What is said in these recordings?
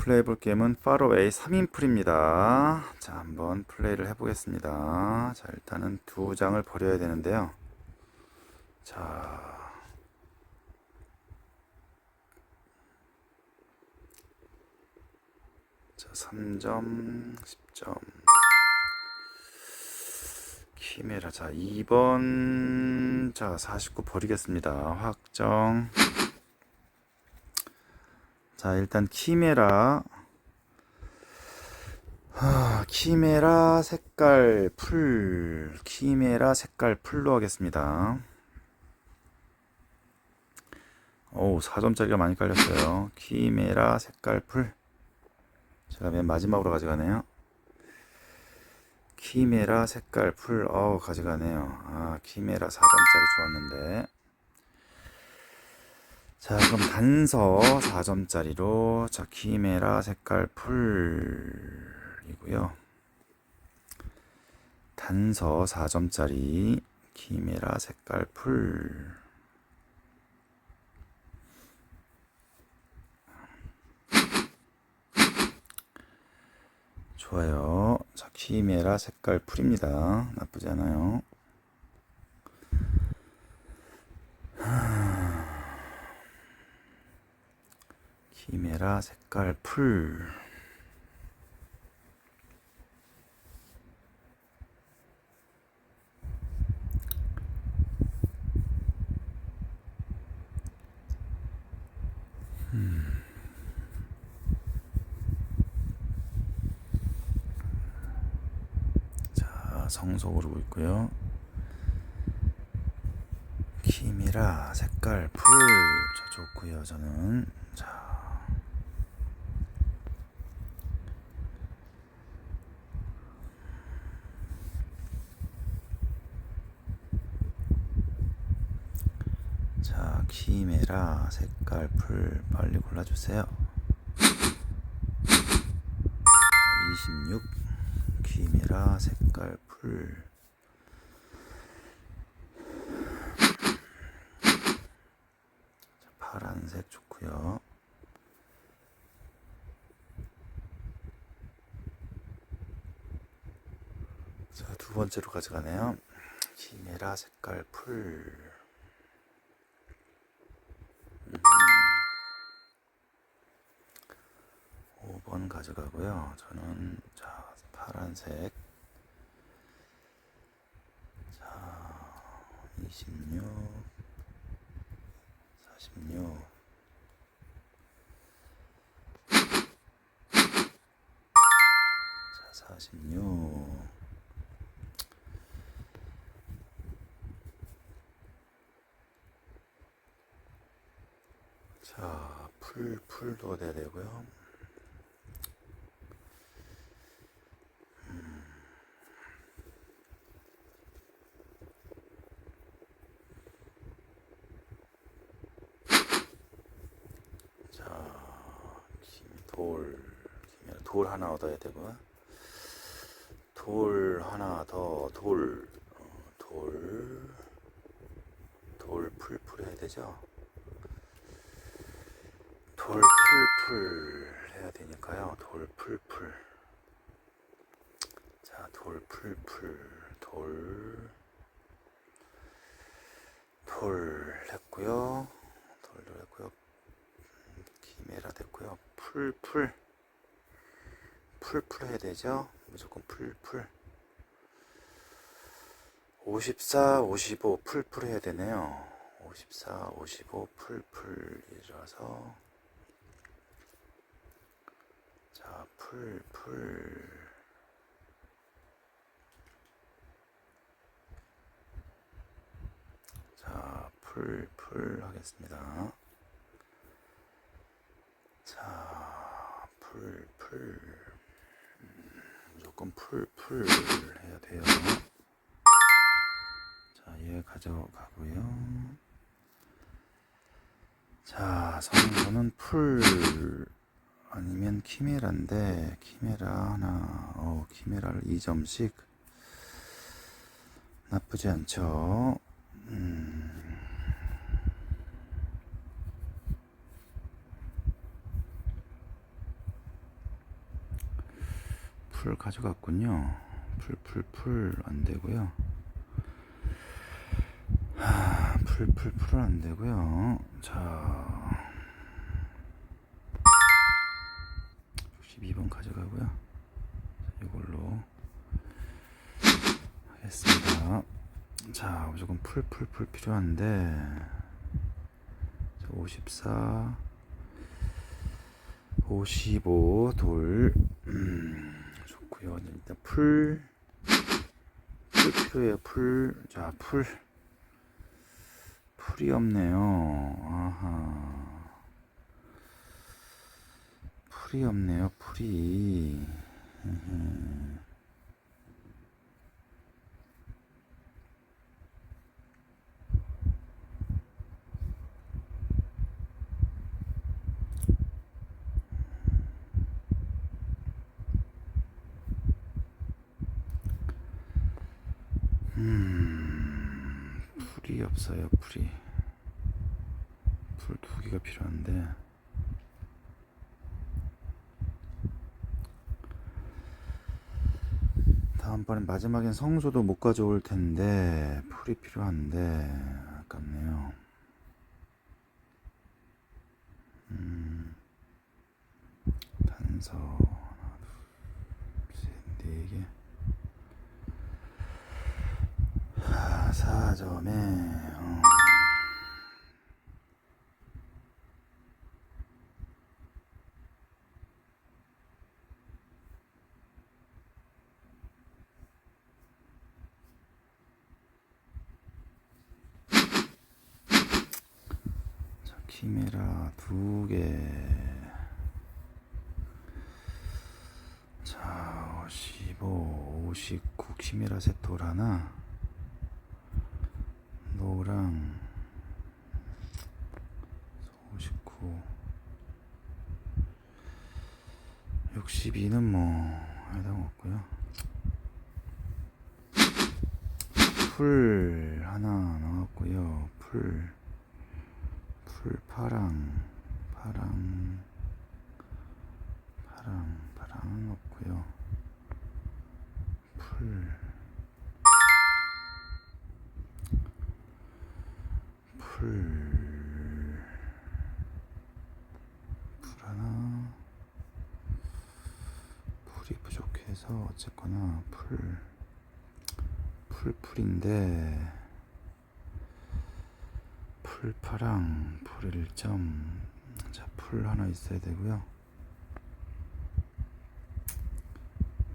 플레이볼 게임은 파로웨이 3인풀입니다. 자, 한번 플레이를 해보겠습니다. 자, 일단은 두 장을 버려야 되는데요. 자, 자, 3점, 10점. 키메라. 자, 2번. 자, 49 버리겠습니다. 확정. 자, 일단 키메라. 하, 키메라 색깔 풀. 키메라 색깔 풀로 하겠습니다. 오, 4점짜리가 많이 깔렸어요. 키메라 색깔 풀. 제가 맨 마지막으로 가져가네요. 키메라 색깔 풀. 어우, 가져가네요. 아, 키메라 4점짜리 좋았는데. 자, 그럼 단서 4점짜리로 자, 키메라 색깔 풀이고요. 단서 4점짜리 키메라 색깔 풀. 좋아요. 자, 키메라 색깔 풀입니다. 나쁘지 않아요. 키메라 색깔 풀. 자, 성소 오르고 있고요. 키미라 색깔 풀. 저 좋고요. 저는 자. 자, 키메라 색깔 풀 빨리 골라주세요. 26 키메라 색깔 풀 자, 파란색 좋고요. 자, 두 번째로 가져가네요. 키메라 색깔 풀. 번 가져가고요. 저는 자 파란색 자 26, 46 자, 46 자, 풀, 풀도 돼야 되고요. 자, 김, 돌, 김, 돌 하나 얻어야 되고요. 돌 하나 더, 돌, 어, 돌, 돌 풀풀 해야 되죠? 돌 풀풀 해야 되니까요. 돌 풀풀. 자, 돌 풀풀, 돌, 돌 했고요. 돌도 했고요. 키메라 됐고요. 풀풀 풀풀 해야 되죠. 무조건 풀풀 54, 55 풀풀 해야 되네요. 54, 55 풀풀이라서 자 풀풀 자 풀풀 하겠습니다. 자, 풀, 풀. 음, 무조건 풀, 풀 해야 돼요. 자, 얘 가져가고요. 자, 성분은 풀 아니면 키메라인데, 키메라 하나, 어, 키메라를 2점씩. 나쁘지 않죠. 음. 풀 가져갔군요. 풀, 풀, 풀, 안 되고요. 하, 풀, 풀, 풀은 안 되고요. 자. 62번 가져가고요. 자, 이걸로 하겠습니다. 자, 무조건 풀, 풀, 풀 필요한데. 자, 54. 55 돌. 음, 좋고요. 일단 풀. 풀 필요해요. 풀. 자, 풀. 풀이 없네요. 아하. 풀이 없네요. 풀이. 으흠. 음, 풀이 없어요. 풀이. 풀두 개가 필요한데. 다음번엔 마지막엔 성소도 못 가져올 텐데 풀이 필요한데 아깝네요. 음, 단서 하나, 둘, 셋, 네 개. 아, 4점에 어. 자, 키메라 두 개. 자, 55, 59 키메라 세톨 하나. 노랑 59 62는 뭐 해당 없고요. 풀 하나 나왔고요. 풀, 풀 파랑 파랑 파랑 파랑은 없고요. 풀 풀, 풀 하나, 풀이 부족해서 어쨌거나 풀, 풀, 풀인데, 풀파랑 풀 1점, 자, 풀 하나 있어야 되고요.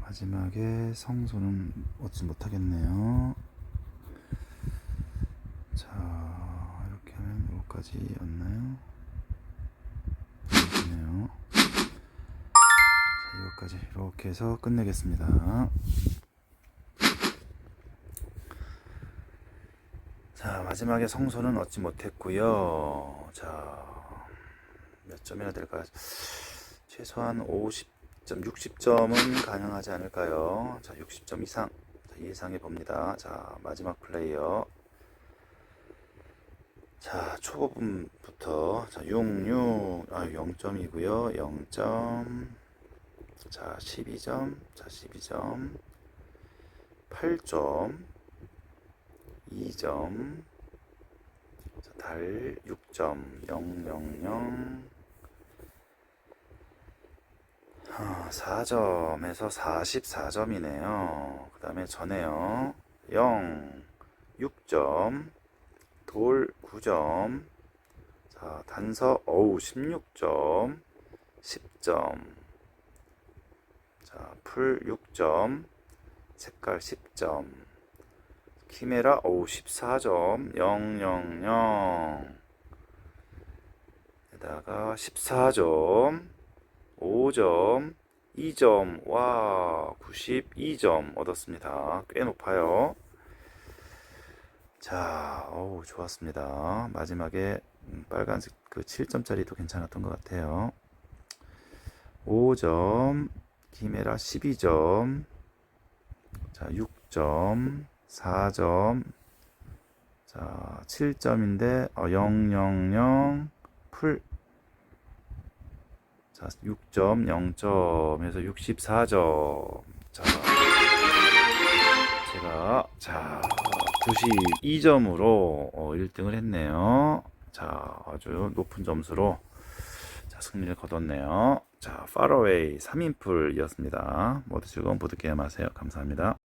마지막에 성소는 얻지 못하겠네요. 자, 하면 이거까지였나요? 네요. 자, 이거까지 이렇게 해서 끝내겠습니다. 자, 마지막에 성소는 얻지 못했고요. 자, 몇 점이나 될까? 최소한 50점, 60점은 가능하지 않을까요? 자, 60점 이상. 자, 예상해 봅니다. 자, 마지막 플레이어. 자, 초보분부터 자, 66, 아, 0점이고요. 0점. 자, 12점. 자, 12점. 8점. 2점. 자, 달 6점. 0, 0, 0. 아, 4점에서 44점이네요. 그 다음에 전에요. 0, 6점. 돌 9점. 자, 단서 어우 16점. 10점. 자, 풀 6점. 색깔 10점. 키메라 어우 14점. 0 0 0. 에다가 14점. 5점. 2점. 와, 92점 얻었습니다. 꽤 높아요. 자, 어우, 좋았습니다. 마지막에 음, 빨간색 그 7점짜리도 괜찮았던 것 같아요. 5점, 키메라 12점, 자, 6점, 4점, 자, 7점인데, 어, 0, 0, 0, 풀, 자, 6점, 0점에서 64점. 자, 제가 자 92점으로 어, 1등을 했네요. 자, 아주 높은 점수로 자, 승리를 거뒀네요. 자, 파러웨이 3인풀이었습니다. 모두 즐거운 보드게임 하세요. 감사합니다.